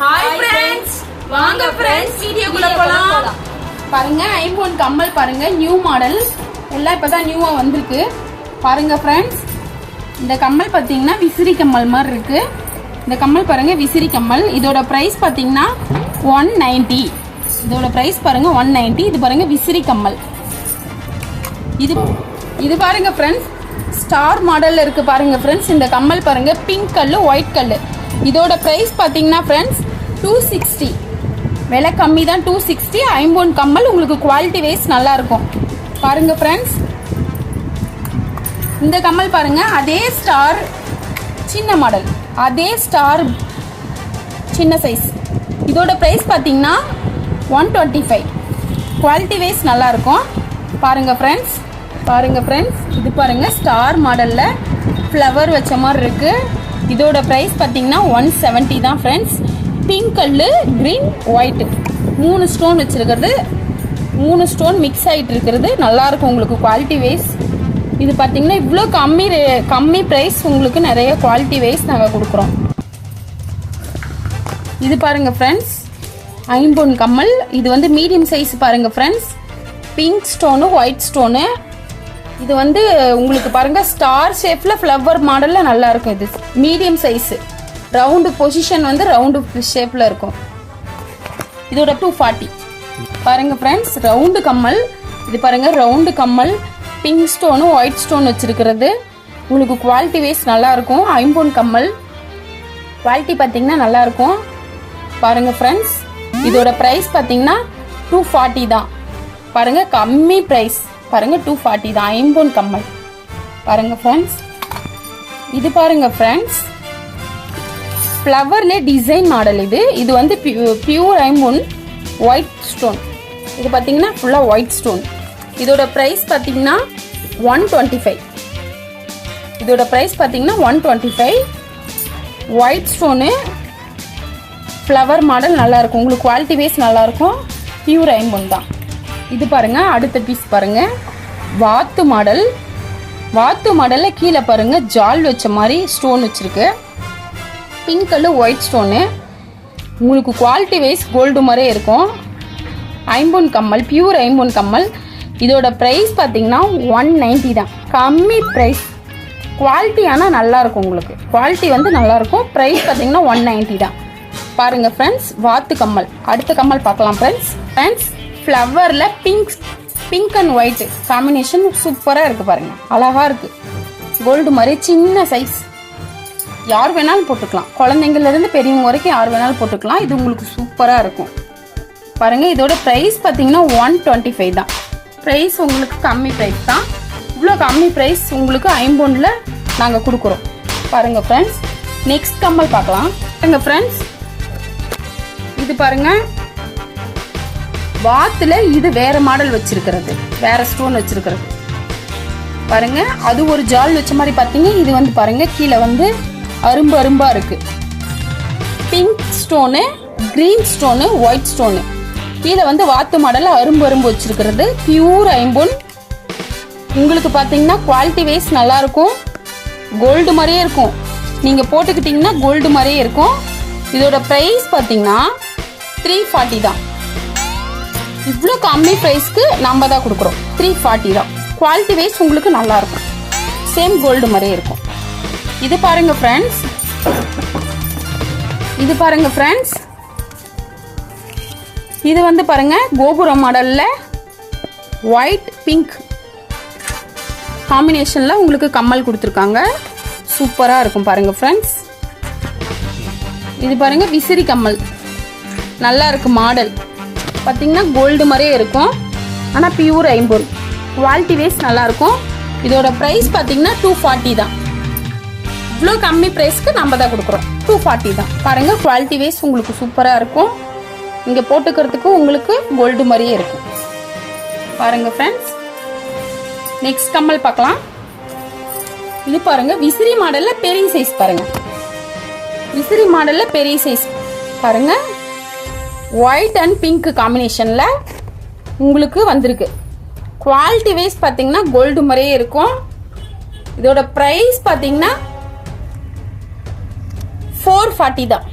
Hi friends வாங்க friends வீடியோக்குள்ள போலாம். பாருங்க ஐம்போன் கம்மல் பாருங்க. நியூ மாடல் எல்லாம் இப்பதான் நியூவா வந்திருக்கு. பாருங்க ஃப்ரெண்ட்ஸ் இந்த கம்மல் பார்த்தீங்கன்னா விசிறி கம்மல் மாதிரி இருக்கு. இந்த கம்மல் பாருங்க விசிறி கம்மல். இதோட பிரைஸ் பார்த்தீங்கன்னா ஒன் நைன்டி இதோட பிரைஸ் பாருங்க ஒன் நைன்டி இது பாருங்க விசிறி கம்மல். இது இது பாருங்க ஃப்ரெண்ட்ஸ் ஸ்டார் மாடல்ல இருக்கு பாருங்க ஃப்ரெண்ட்ஸ் இந்த கம்மல் பாருங்க பிங்க் கல்லு ஒயிட் கல்லு. இதோட ப்ரைஸ் பார்த்தீங்கன்னா ஃப்ரெண்ட்ஸ் டூ சிக்ஸ்டி விலை கம்மி தான் டூ சிக்ஸ்டி ஐம்போன் கம்மல் உங்களுக்கு குவாலிட்டி வைஸ் நல்லாயிருக்கும். பாருங்கள் ஃப்ரெண்ட்ஸ் இந்த கம்மல் பாருங்கள் அதே ஸ்டார் சின்ன மாடல் அதே ஸ்டார் சின்ன சைஸ் இதோட ப்ரைஸ் பார்த்தீங்கன்னா one twenty five quality wise நல்லாயிருக்கும். பாருங்கள் ஃப்ரெண்ட்ஸ் பாருங்கள் ஃப்ரெண்ட்ஸ் இது பாருங்கள் ஸ்டார் மாடலில் ஃப்ளவர் வச்ச மாதிரி இருக்குது இதோட ப்ரைஸ் பார்த்தீங்கன்னா ஒன் செவன்ட்டி தான் ஃப்ரெண்ட்ஸ் பிங்க் கல்லு க்ரீன் ஒயிட் மூணு ஸ்டோன் வச்சுருக்கிறது. மூணு ஸ்டோன் மிக்ஸ் ஆகிட்டு இருக்கிறது. நல்லாயிருக்கும் உங்களுக்கு குவாலிட்டி வைஸ் இது பார்த்தீங்கன்னா இவ்வளோ கம்மி ரே- கம்மி ப்ரைஸ் உங்களுக்கு நிறைய குவாலிட்டி வைஸ் நாங்கள் கொடுக்குறோம். இது பாருங்கள் ஃப்ரெண்ட்ஸ் ஐம்பொன் கம்மல். இது வந்து மீடியம் சைஸ் பாருங்கள் friends pink stone white stone இது வந்து உங்களுக்கு பாருங்க ஸ்டார் ஷேப்ல ஃப்ளவர் மாடல்ல நல்லா இருக்கும் இது. மீடியம் சைஸ் ரவுண்டு பொசிஷன் வந்து ரவுண்டு ஷேப்ல இருக்கும். இதோட டூ ஃபார்ட்டி பாருங்க ஃப்ரெண்ட்ஸ் ரவுண்டு கம்மல். இது பாருங்க ரவுண்டு கம்மல். பிங்க் ஸ்டோனும் ஒயிட் ஸ்டோன் வச்சிருக்கிறது. உங்களுக்கு குவாலிட்டி வைஸ் நல்லா இருக்கும். ஐம்பொன் கம்மல். குவாலிட்டி பார்த்தீங்கன்னா நல்லா இருக்கும். பாருங்க ஃப்ரெண்ட்ஸ் இதோட ப்ரைஸ் பார்த்தீங்கன்னா டூ ஃபார்ட்டி தான். பாருங்க கம்மி ப்ரைஸ் பாருங்கள் டூ ஃபார்ட்டி தான். ஐம்பொன் கம்மல். பாருங்கள் ஃப்ரெண்ட்ஸ் இது பாருங்கள் ஃப்ரெண்ட்ஸ் ஃப்ளவர்லே டிசைன் மாடல் இது. இது வந்து பியூர் ஐம்பொன் ஒயிட் ஸ்டோன் இது பார்த்தீங்கன்னா ஃபுல்லாக ஒயிட் ஸ்டோன் இதோட ப்ரைஸ் பார்த்தீங்கன்னா ஒன் டுவெண்ட்டி ஃபைவ் இதோட ப்ரைஸ் பார்த்தீங்கன்னா one twenty five white stone flower model நல்லாயிருக்கும் உங்களுக்கு குவாலிட்டி வைஸ் நல்லாயிருக்கும் பியூர் ஐம்பொன் தான். இது பாருங்க அடுத்த பீஸ் பாருங்க. வாத்து மாடல். வாத்து மாடல்ல கீழே பாருங்க ஜால் வச்ச மாதிரி ஸ்டோன் வச்சிருக்கு. பிங்க் கல்லு ஒயிட் ஸ்டோனு உங்களுக்கு குவாலிட்டி வைஸ் கோல்டு மாதிரியே இருக்கும். ஐம்பொன் கம்மல் பியூர் ஐம்பொன் கம்மல். இதோட ப்ரைஸ் பார்த்தீங்கன்னா ஒன் நைன்ட்டி தான். கம்மி ப்ரைஸ் குவாலிட்டி ஆனால் நல்லாயிருக்கும் உங்களுக்கு. குவாலிட்டி வந்து நல்லாயிருக்கும் ப்ரைஸ் பார்த்தீங்கன்னா ஒன் நைன்ட்டி தான். பாருங்கள் ஃப்ரெண்ட்ஸ் வாத்து கம்மல். அடுத்த கம்மல் பார்க்கலாம் friends friends ஃப்ளவரில் pink pink and white combination சூப்பராக இருக்குது பாருங்க. அழகாக இருக்குது கோல்டு மாதிரி சின்ன சைஸ் யார் வேணாலும் போட்டுக்கலாம். குழந்தைங்கள்லேருந்து பெரியவங்க வரைக்கும் யார் வேணாலும் போட்டுக்கலாம். இது உங்களுக்கு சூப்பராக இருக்கும். பாருங்கள் இதோட ப்ரைஸ் பார்த்தீங்கன்னா ஒன் டுவெண்ட்டி ஃபைவ் தான். ப்ரைஸ் உங்களுக்கு கம்மி ப்ரைஸ் தான். இவ்வளோ கம்மி ப்ரைஸ் உங்களுக்கு ஐம்பொன்னில் நாங்கள் கொடுக்குறோம். பாருங்கள் ஃப்ரெண்ட்ஸ் நெக்ஸ்ட் கம்மல் பார்க்கலாம். எங்கள் ஃப்ரெண்ட்ஸ் இது பாருங்கள் வாத்துல இது வேற மாடல் வச்சிருக்கிறது. வேற ஸ்டோன் வச்சிருக்கிறது. பாருங்க அது ஒரு ஜால் வச்ச மாதிரி பார்த்தீங்க இது வந்து பாருங்க கீழே வந்து அரும்பு அரும்பா இருக்கு. Pink stone green stone white stone கீழே வந்து வாத்து மாடல் அரும்பு அரும்பு வச்சிருக்கிறது. பியூர் ஐம்பொன். உங்களுக்கு பார்த்தீங்கன்னா குவாலிட்டி வைஸ் நல்லா இருக்கும். கோல்டு மாதிரியே இருக்கும். நீங்க போட்டுக்கிட்டீங்கன்னா கோல்டு மாதிரியே இருக்கும். இதோட ப்ரைஸ் பார்த்தீங்கன்னா த்ரீ ஃபார்ட்டி தான். இவ்வளோ கம்மி ப்ரைஸ்க்கு நம்ம தான் கொடுக்குறோம். த்ரீ ஃபார்ட்டி தான். குவாலிட்டி வைஸ் உங்களுக்கு நல்லாயிருக்கும் சேம் கோல்டு மாதிரியே இருக்கும். இது பாருங்கள் ஃப்ரெண்ட்ஸ் இது பாருங்கள் ஃப்ரெண்ட்ஸ் இது வந்து பாருங்கள் கோபுரம் மாடலில் ஒயிட் பிங்க் காம்பினேஷனில் உங்களுக்கு கம்மல் கொடுத்துருக்காங்க. சூப்பராக இருக்கும் பாருங்கள் ஃப்ரெண்ட்ஸ் இது பாருங்கள் விசிறி கம்மல். நல்லா இருக்கு மாடல். பார்த்தீங்கன்னா கோல்டு மாதிரியே இருக்கும். ஆனால் பியூர் ஐம்பொன் குவாலிட்டி வைஸ் நல்லாயிருக்கும். இதோட ப்ரைஸ் பார்த்தீங்கன்னா டூ ஃபார்ட்டி தான். இவ்வளோ கம்மி ப்ரைஸ்க்கு நம்ம தான் கொடுக்குறோம். டூ ஃபார்ட்டி தான். பாருங்கள் குவாலிட்டி வைஸ் உங்களுக்கு சூப்பராக இருக்கும். இங்கே போட்டுக்கிறதுக்கு உங்களுக்கு கோல்டு மாதிரியே இருக்கும். பாருங்கள் ஃப்ரெண்ட்ஸ் நெக்ஸ்ட் கம்மல் பார்க்கலாம். இது பாருங்கள் விசிறி மாடலில் பெரிய சைஸ் பாருங்கள் விசிறி மாடலில் பெரிய சைஸ் பாருங்கள் ஒயிட் அண்ட் பிங்க் காம்பினேஷனில் உங்களுக்கு வந்திருக்கு. குவாலிட்டி வைஸ் பார்த்தீங்கன்னா கோல்டு மாதிரியே இருக்கும். இதோட ப்ரைஸ் பார்த்தீங்கன்னா ஃபோர் ஃபார்ட்டி தான்.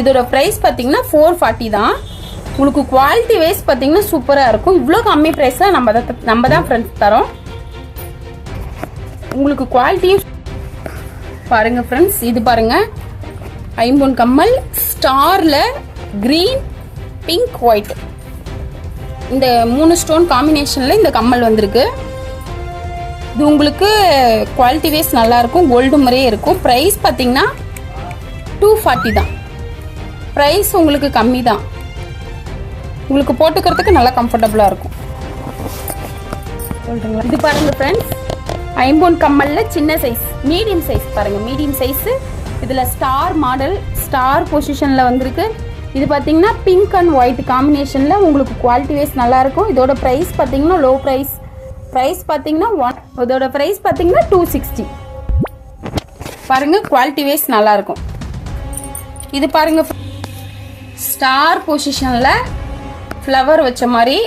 இதோட ப்ரைஸ் பார்த்தீங்கன்னா ஃபோர் ஃபார்ட்டி தான். உங்களுக்கு குவாலிட்டி வைஸ் பார்த்தீங்கன்னா சூப்பராக இருக்கும். இவ்வளோ கம்மி ப்ரைஸில் நம்ம தான் நம்ம தான் ஃப்ரெண்ட்ஸ் தரோம். உங்களுக்கு குவாலிட்டியும் பாருங்கள் ஃப்ரெண்ட்ஸ் இது பாருங்கள் ஐம்பொன் கம்மல் ஸ்டாரில் க்ரீன் பிங்க் ஒயிட் இந்த மூணு ஸ்டோன் காம்பினேஷனில் இந்த கம்மல் வந்திருக்கு. இது உங்களுக்கு குவாலிட்டி வைஸ் நல்லாயிருக்கும் கோல்டு மாதிரியே இருக்கும். ப்ரைஸ் பார்த்தீங்கன்னா டூ ஃபார்ட்டி தான். ப்ரைஸ் உங்களுக்கு கம்மி தான் உங்களுக்கு போட்டுக்கிறதுக்கு நல்லா கம்ஃபர்டபுளாக இருக்கும். சொல்கிறீங்களா இது பாருங்க ஃப்ரெண்ட்ஸ் ஐம்பொன் கம்மலில் சின்ன சைஸ் மீடியம் சைஸ் பாருங்கள் மீடியம் சைஸு இதில் ஸ்டார் மாடல் ஸ்டார் பொசிஷனில் வந்திருக்கு. இது பார்த்தீங்கன்னா பிங்க் அண்ட் ஒயிட் காம்பினேஷனில் உங்களுக்கு குவாலிட்டி வைஸ் நல்லாயிருக்கும். இதோட ப்ரைஸ் பார்த்தீங்கன்னா லோ ப்ரைஸ் ப்ரைஸ் பார்த்தீங்கன்னா ஒன் இதோட ப்ரைஸ் பார்த்தீங்கன்னா டூ சிக்ஸ்டி பாருங்க குவாலிட்டி வைஸ் நல்லாயிருக்கும். இது பாருங்கள் ஸ்டார் பொசிஷனில் ஃப்ளவர் வச்ச மாதிரி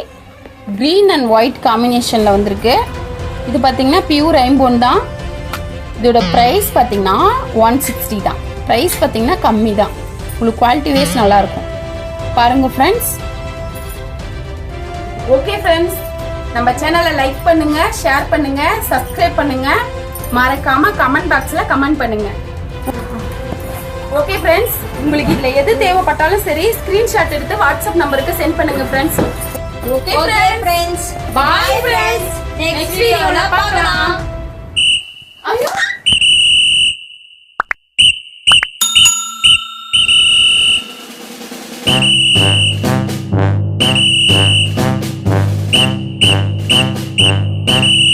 க்ரீன் அண்ட் ஒயிட் காம்பினேஷனில் வந்திருக்கு. இது பார்த்தீங்கன்னா பியூர் ஐம்போன் தான். இதோட ப்ரைஸ் பார்த்தீங்கன்னா ஒன் சிக்ஸ்டி தான். ப்ரைஸ் பார்த்தீங்கன்னா கம்மி தான் உங்களுக்கு குவாலிட்டி வைஸ் நல்லாயிருக்கும். பாருங்க ஃப்ரெண்ட்ஸ் ஓகே ஃப்ரெண்ட்ஸ் நம்ம சேனலை லைக் பண்ணுங்க ஷேர் பண்ணுங்க சப்ஸ்கிரைப் பண்ணுங்க. மறக்காம கமெண்ட் பாக்ஸ்ல கமெண்ட் பண்ணுங்க. ஓகே ஃப்ரெண்ட்ஸ் உங்களுக்கு இதுல எது தேவைப்பட்டாலும் சரி ஸ்கிரீன்ஷாட் எடுத்து வாட்ஸ்அப் நம்பருக்கு சென்ட் பண்ணுங்க friends okay friends bye friends next வீடியோல பார்க்கலாம். Música